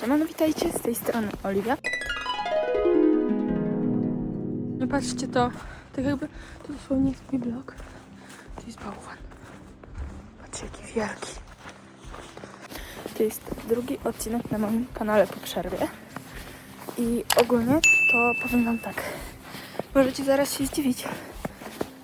Siemano, witajcie, z tej strony Oliwia. No patrzcie to, tak jakby to dosłownie jest mój blog. To jest bałwan. Patrzcie jaki wielki. To jest drugi odcinek na moim kanale po przerwie. I ogólnie to powiem wam tak. Możecie zaraz się zdziwić,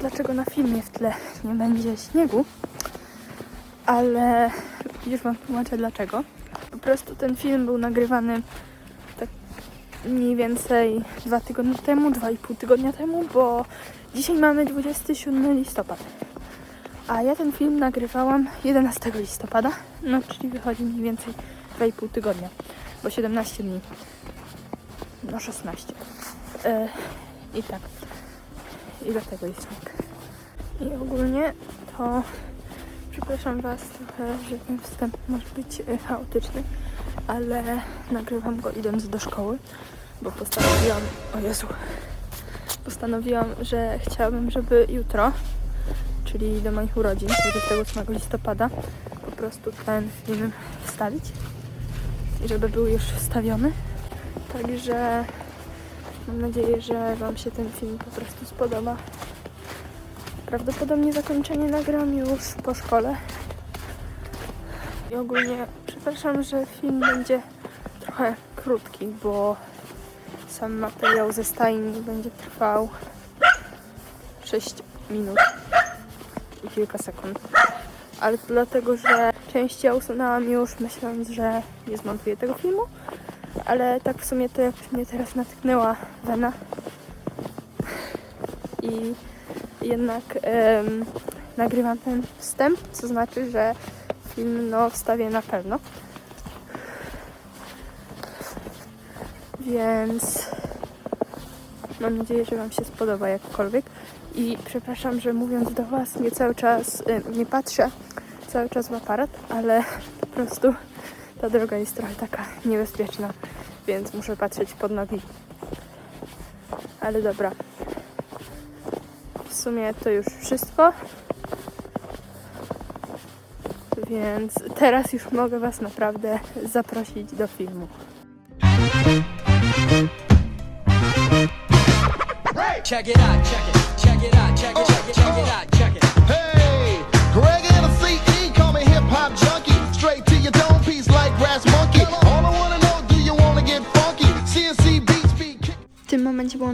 dlaczego na filmie w tle nie będzie śniegu. Ale już wam tłumaczę dlaczego. Prostu ten film był nagrywany tak mniej więcej dwa tygodnie temu, dwa i pół tygodnia temu, bo dzisiaj mamy 27 listopada. A ja ten film nagrywałam 11 listopada, no czyli wychodzi mniej więcej 2,5 tygodnia, bo 17 dni. No 16. E, I tak. I dlatego jest śnieg. I ogólnie to przepraszam Was trochę, że ten wstęp może być e, chaotyczny, ale nagrywam go idąc do szkoły, bo postanowiłam, o Jezu, postanowiłam, że chciałabym, żeby jutro, czyli do moich urodzin, 28 listopada, po prostu ten film wstawić i żeby był już wstawiony. Także mam nadzieję, że Wam się ten film po prostu spodoba. Prawdopodobnie zakończenie nagram już po szkole. I ogólnie przepraszam, że film będzie trochę krótki, bo sam materiał ze stajni będzie trwał 6 minut i kilka sekund. Ale to dlatego, że część ja usunęłam już myśląc, że nie zmontuję tego filmu. Ale tak w sumie to jakoś mnie teraz natknęła wena. I jednak em, nagrywam ten wstęp, co znaczy, że film no wstawię na pewno. Więc mam nadzieję, że Wam się spodoba jakkolwiek. I przepraszam, że mówiąc do Was nie cały czas, em, nie patrzę cały czas w aparat, ale po prostu ta droga jest trochę taka niebezpieczna, więc muszę patrzeć pod nogi. Ale dobra, w sumie to już wszystko. Więc teraz już mogę Was naprawdę zaprosić do filmu. Check it out, check it, check it out, check it, check it, check it out,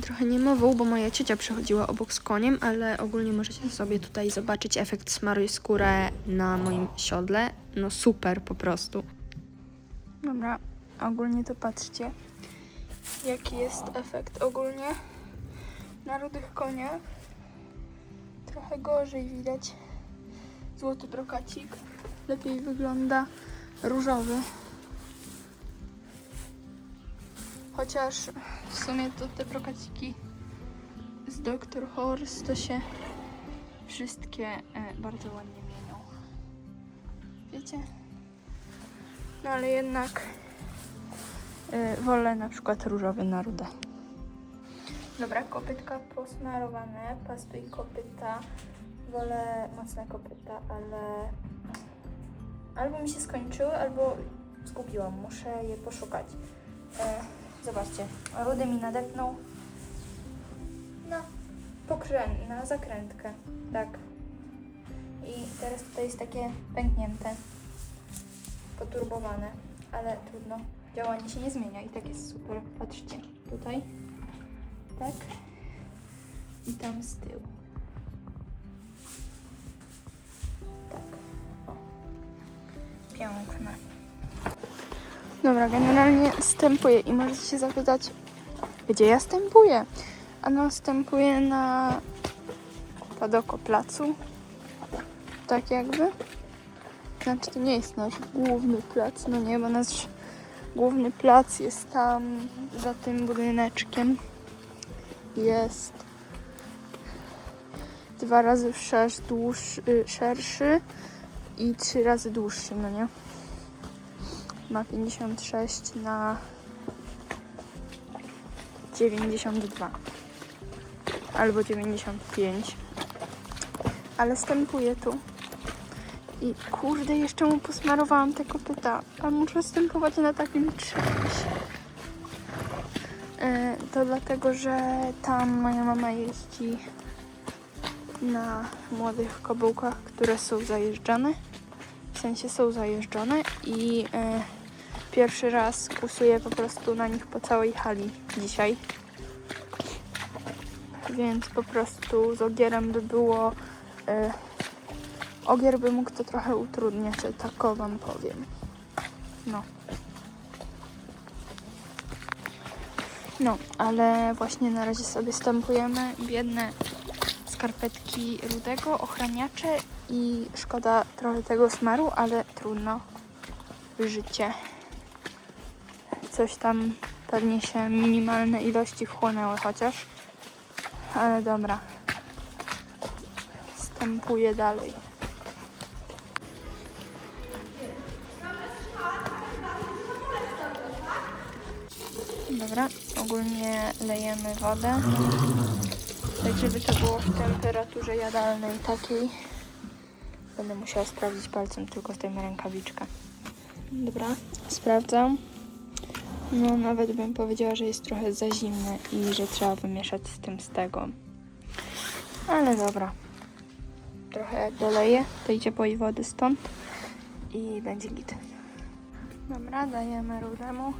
trochę niemową, bo moja ciocia przechodziła obok z koniem, ale ogólnie możecie sobie tutaj zobaczyć efekt smaruj skórę na moim siodle. No super po prostu. Dobra, ogólnie to patrzcie, jaki jest efekt ogólnie na rudych koniach. Trochę gorzej widać złoty brokacik. Lepiej wygląda różowy. Chociaż w sumie to te brokaciki z Dr. Horse to się wszystkie e, bardzo ładnie mienią. Wiecie? No ale jednak e, wolę na przykład różowy na rudę. Dobra, kopytka posmarowane, pastuj kopyta. Wolę mocne kopyta, ale albo mi się skończyły, albo zgubiłam. Muszę je poszukać. E, zobaczcie, rudy mi nadepnął na pokrę... na zakrętkę. Tak. I teraz tutaj jest takie pęknięte, poturbowane, ale trudno. Działanie się nie zmienia i tak jest super. Patrzcie, tutaj. Tak. I tam z tyłu. Tak. O. Piękne. Dobra, generalnie stępuję i możecie się zapytać, gdzie ja stępuję? A no, stępuję na Padoko Placu. Tak jakby. Znaczy, to nie jest nasz główny plac, no nie, bo nasz główny plac jest tam za tym budyneczkiem. Jest dwa razy szersz, dłuższy, szerszy i trzy razy dłuższy, no nie? Ma 56 na 92 albo 95 ale stępuję tu I kurde, jeszcze mu posmarowałam te kopyta. A muszę występować na takim czymś. E, To dlatego, że tam moja mama jeździ na młodych kobyłkach, które są zajeżdżane. W sensie są zajeżdżone i e, pierwszy raz kusuję po prostu na nich po całej hali dzisiaj. Więc po prostu z ogierem by było. E, ogier by mógł to trochę utrudniać, tak wam powiem. No. No, ale właśnie na razie sobie stampujemy biedne skarpetki rudego, ochraniacze i szkoda trochę tego smaru, ale trudno. Życie. Coś tam pewnie się minimalne ilości wchłonęły chociaż. Ale dobra. Stampuję dalej. Dobra, ogólnie lejemy wodę. Tak, żeby to było w temperaturze jadalnej takiej. Będę musiała sprawdzić palcem, tylko zdejmę rękawiczkę. Dobra, sprawdzam. No, nawet bym powiedziała, że jest trochę za zimne i że trzeba wymieszać z tym stegą. Ale dobra. Trochę jak doleję tej ciepłej wody stąd i będzie git. Dobra, dajemy rudemu.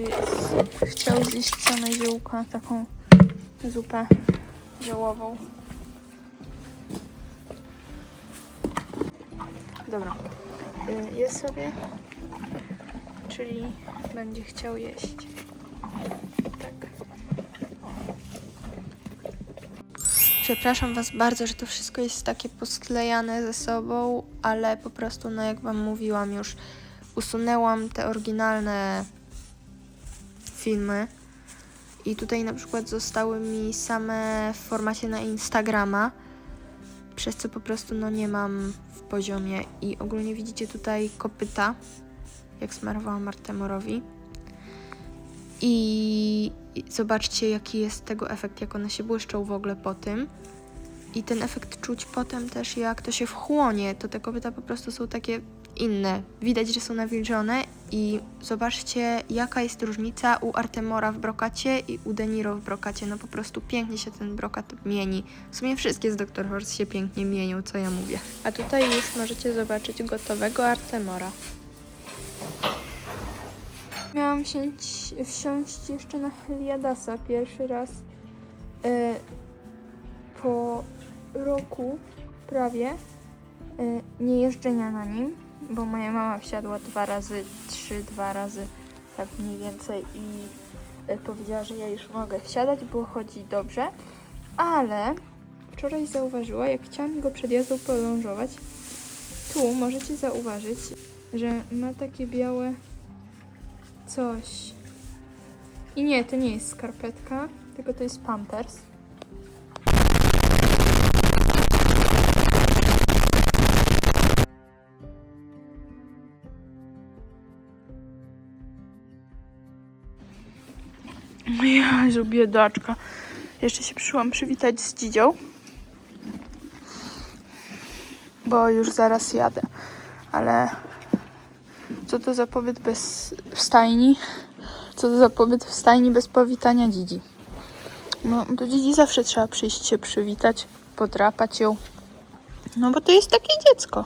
Jest- chciał zjeść same ziółka, taką zupę ziołową. Dobra. Y, Jest sobie, czyli będzie chciał jeść. Tak. Przepraszam Was bardzo, że to wszystko jest takie posklejane ze sobą, ale po prostu, no jak Wam mówiłam już, usunęłam te oryginalne filmy i tutaj na przykład zostały mi same w formacie na Instagrama, przez co po prostu no nie mam w poziomie i ogólnie widzicie tutaj kopyta, jak smarowałam Artemorowi. I i zobaczcie, jaki jest tego efekt, jak one się błyszczą w ogóle po tym. I ten efekt czuć potem też, jak to się wchłonie, to te kopyta po prostu są takie inne. Widać, że są nawilżone i zobaczcie, jaka jest różnica u Artemora w brokacie i u Deniro w brokacie. No po prostu pięknie się ten brokat mieni. W sumie wszystkie z Dr. Horse się pięknie mienią, co ja mówię. A tutaj już możecie zobaczyć gotowego Artemora. Miałam wsiąść, wsiąść jeszcze na Heliadasa pierwszy raz e, po roku prawie e, nie na nim, bo moja mama wsiadła dwa razy, trzy, dwa razy, tak mniej więcej i e, powiedziała, że ja już mogę wsiadać, bo chodzi dobrze, ale wczoraj zauważyła, jak chciałam go przed jazdą polążować, tu możecie zauważyć, że ma takie białe coś. I nie, to nie jest skarpetka, tylko to jest Pampers. Jezu, biedaczka. Jeszcze się przyszłam przywitać z dzidzią. Bo już zaraz jadę. Ale co to za pobyt bez w stajni? Co to za pobyt w stajni bez powitania dzidzi? No, do dzidzi zawsze trzeba przyjść się przywitać, podrapać ją. No, bo to jest takie dziecko.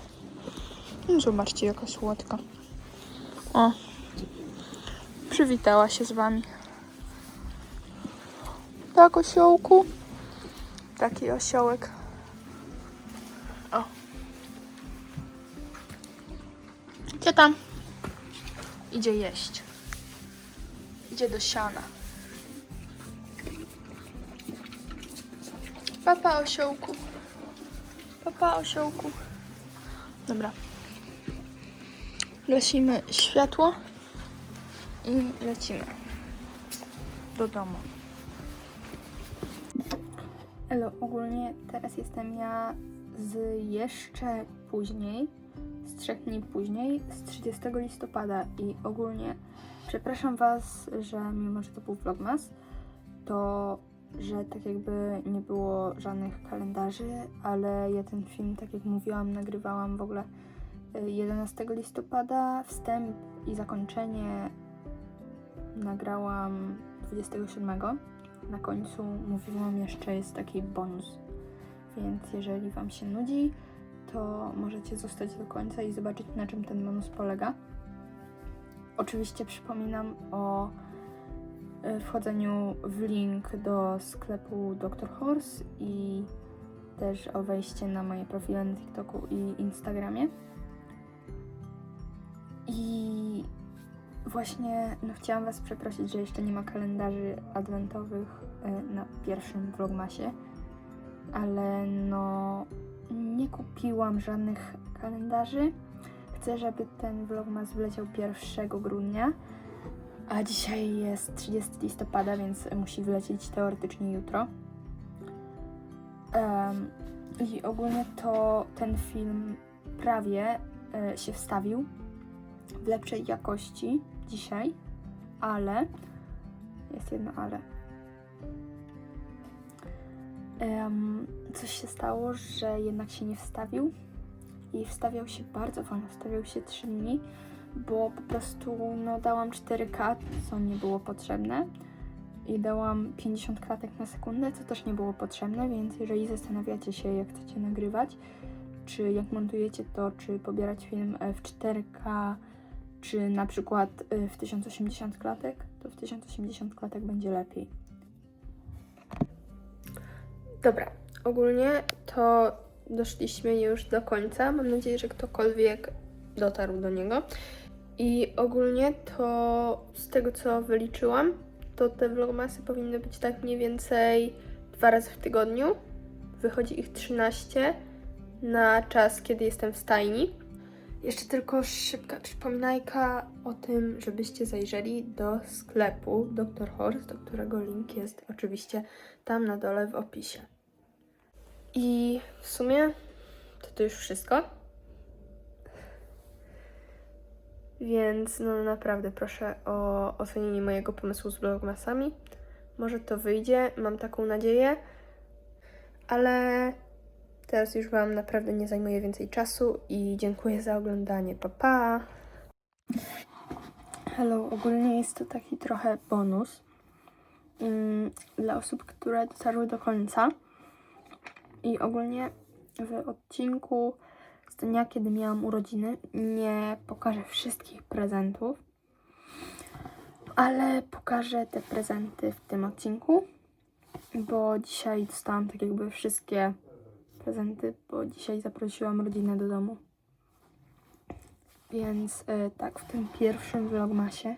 No, zobaczcie, jaka słodka. O, przywitała się z wami. Tak, osiołku. Taki osiołek. O. Gdzie tam? Idzie jeść. Idzie do siana. Papa osiołku. Papa osiołku. Dobra. Gasimy światło i lecimy do domu. Elo, ogólnie teraz jestem ja z jeszcze później, trzech dni później, z 30 listopada i ogólnie przepraszam Was, że mimo, że to był vlogmas, to że tak jakby nie było żadnych kalendarzy, ale ja ten film, tak jak mówiłam, nagrywałam w ogóle y, 11 listopada. Wstęp i zakończenie nagrałam 27. Na końcu mówiłam jeszcze, jest taki bonus. Więc jeżeli Wam się nudzi, to możecie zostać do końca i zobaczyć, na czym ten bonus polega. Oczywiście przypominam o y, wchodzeniu w link do sklepu Dr. Horse i też o wejście na moje profile na TikToku i Instagramie. I właśnie no, chciałam Was przeprosić, że jeszcze nie ma kalendarzy adwentowych y, na pierwszym vlogmasie, ale no nie kupiłam żadnych kalendarzy. Chcę, żeby ten vlogmas wleciał 1 grudnia, a dzisiaj jest 30 listopada, więc musi wlecieć teoretycznie jutro. Em, I ogólnie to ten film prawie e, się wstawił w lepszej jakości dzisiaj, ale jest jedno ale. Coś się stało, że jednak się nie wstawił i wstawiał się bardzo wolno, wstawiał się 3 dni, bo po prostu no, dałam 4K, co nie było potrzebne i dałam 50 klatek na sekundę, co też nie było potrzebne, więc jeżeli zastanawiacie się, jak chcecie nagrywać, czy jak montujecie to, czy pobierać film e, w 4K, czy na przykład e, w 1080 klatek, to w 1080 klatek będzie lepiej. Dobra, ogólnie to doszliśmy już do końca. Mam nadzieję, że ktokolwiek dotarł do niego. I ogólnie to z tego co wyliczyłam, to te vlogmasy powinny być tak mniej więcej dwa razy w tygodniu. Wychodzi ich 13 na czas, kiedy jestem w stajni. Jeszcze tylko szybka przypominajka o tym, żebyście zajrzeli do sklepu Dr. Horse, do którego link jest oczywiście tam na dole w opisie. I w sumie to to już wszystko. Więc no naprawdę proszę o ocenienie mojego pomysłu z vlogmasami. Może to wyjdzie, mam taką nadzieję. Ale teraz już Wam naprawdę nie zajmuję więcej czasu i dziękuję za oglądanie. Pa pa! Hello, ogólnie jest to taki trochę bonus mm, dla osób, które dotarły do końca. I ogólnie w odcinku z dnia, kiedy miałam urodziny, nie pokażę wszystkich prezentów, ale pokażę te prezenty w tym odcinku, bo dzisiaj dostałam tak jakby wszystkie prezenty, bo dzisiaj zaprosiłam rodzinę do domu. Więc y, tak, w tym pierwszym vlogmasie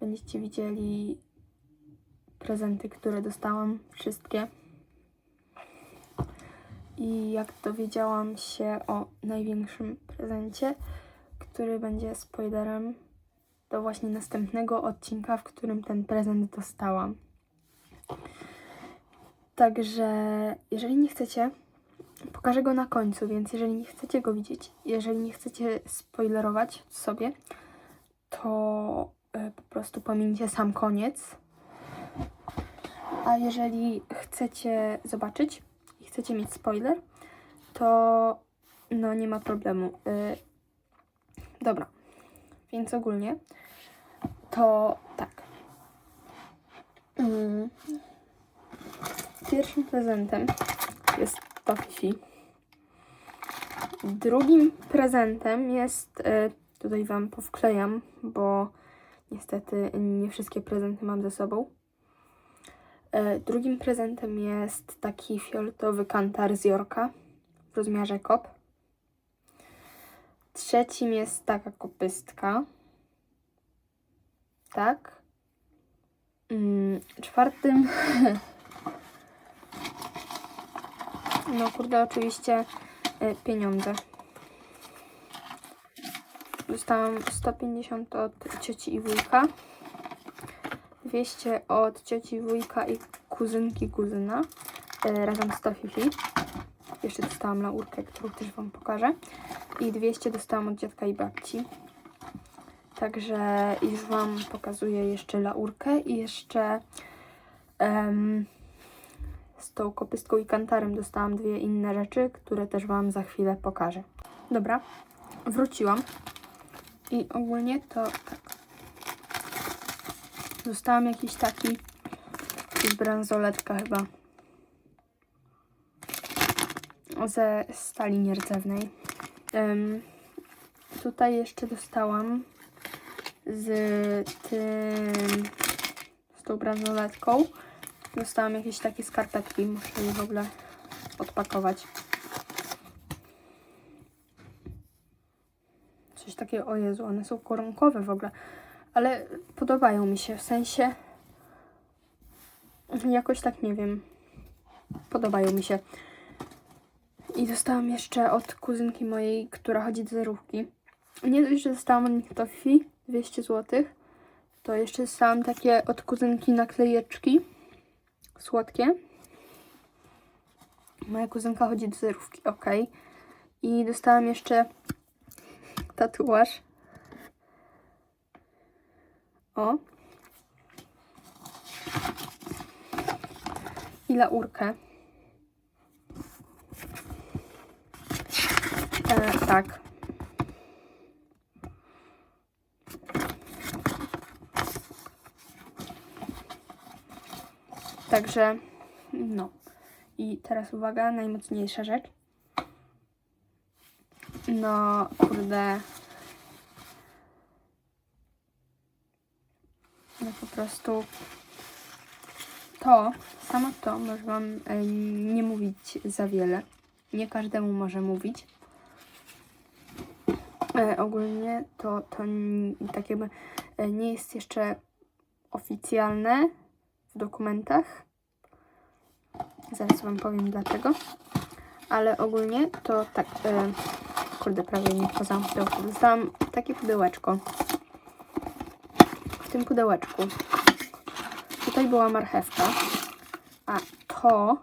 będziecie widzieli prezenty, które dostałam, wszystkie. I jak dowiedziałam się o największym prezencie, który będzie spoilerem do właśnie następnego odcinka, w którym ten prezent dostałam. Także jeżeli nie chcecie, pokażę go na końcu, więc jeżeli nie chcecie go widzieć, jeżeli nie chcecie spoilerować sobie, to e, po prostu pomińcie sam koniec. A jeżeli chcecie zobaczyć i chcecie mieć spoiler, to no nie ma problemu. Y, dobra, więc ogólnie to tak. Mm. Pierwszym prezentem jest Fifi. Drugim prezentem jest, y, tutaj Wam powklejam, bo niestety nie wszystkie prezenty mam ze sobą. E, Drugim prezentem jest taki fioletowy kantar z Jorka w rozmiarze kop. Trzecim jest taka kopystka. Tak. Mm, czwartym. No kurde, oczywiście e, pieniądze. Dostałam 150 od cioci i wujka. 200 od cioci, wujka i kuzynki kuzyna. E, razem 100 fifi. Jeszcze dostałam laurkę, którą też Wam pokażę. I 200 dostałam od dziadka i babci. Także już Wam pokazuję jeszcze laurkę i jeszcze em, z tą kopystką i kantarem dostałam dwie inne rzeczy, które też Wam za chwilę pokażę. Dobra, wróciłam i ogólnie to tak. Dostałam jakiś taki z bransoletka chyba ze stali nierdzewnej. Em, tutaj jeszcze dostałam z tym z tą bransoletką dostałam jakieś takie skarpetki muszę je w ogóle odpakować. Coś takiego, o Jezu, one są koronkowe w ogóle ale podobają mi się, w sensie jakoś tak nie wiem podobają mi się. I dostałam jeszcze od kuzynki mojej, która chodzi do zerówki. Nie dość, że dostałam od nich tofi 200 zł, to jeszcze dostałam takie od kuzynki naklejeczki słodkie. Moja kuzynka chodzi do zerówki, ok. I dostałam jeszcze tatuaż. O. I laurkę. E, tak. Także, no. I teraz uwaga, najmocniejsza rzecz. No, kurde. No po prostu to, samo to może Wam nie mówić za wiele. Nie każdemu może mówić. E, ogólnie to, to tak jakby e, nie jest jeszcze oficjalne w dokumentach. Zaraz Wam powiem dlaczego. Ale ogólnie to tak. E, kurde, prawie nie pokazałam pudełku. Dostałam takie pudełeczko. W tym pudełeczku. Tutaj była marchewka. A to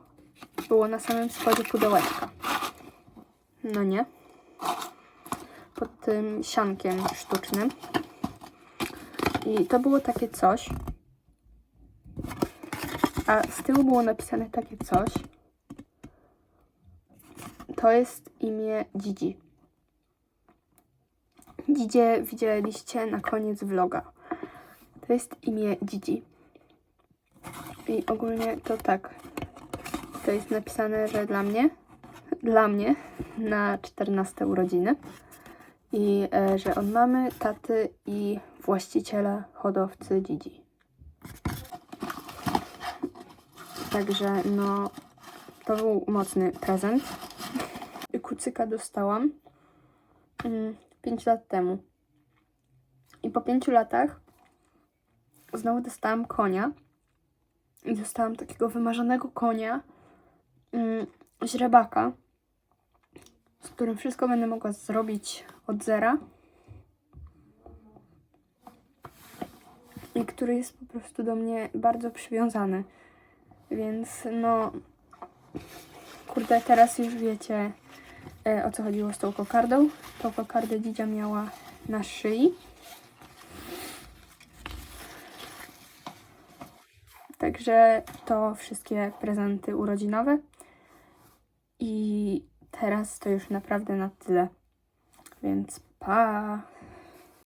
było na samym spodzie pudełeczka. No nie. Pod tym siankiem sztucznym. I to było takie coś. A z tyłu było napisane takie coś. To jest imię Dzidzi. Dzidzie widzieliście na koniec vloga. To jest imię Dzidzi. I ogólnie to tak. To jest napisane, że dla mnie, dla mnie na 14 urodziny. I e, że od mamy, taty i właściciela hodowcy Dzidzi. Także no, to był mocny prezent. Kucyka dostałam 5 lat temu. I po 5 latach znowu dostałam konia. I dostałam takiego wymarzonego konia, mm, źrebaka, z którym wszystko będę mogła zrobić od zera. I który jest po prostu do mnie bardzo przywiązany. Więc no, kurde, teraz już wiecie e, o co chodziło z tą kokardą. Tą kokardę dzidzia miała na szyi. Także to wszystkie prezenty urodzinowe. I teraz to już naprawdę na tyle. Więc pa!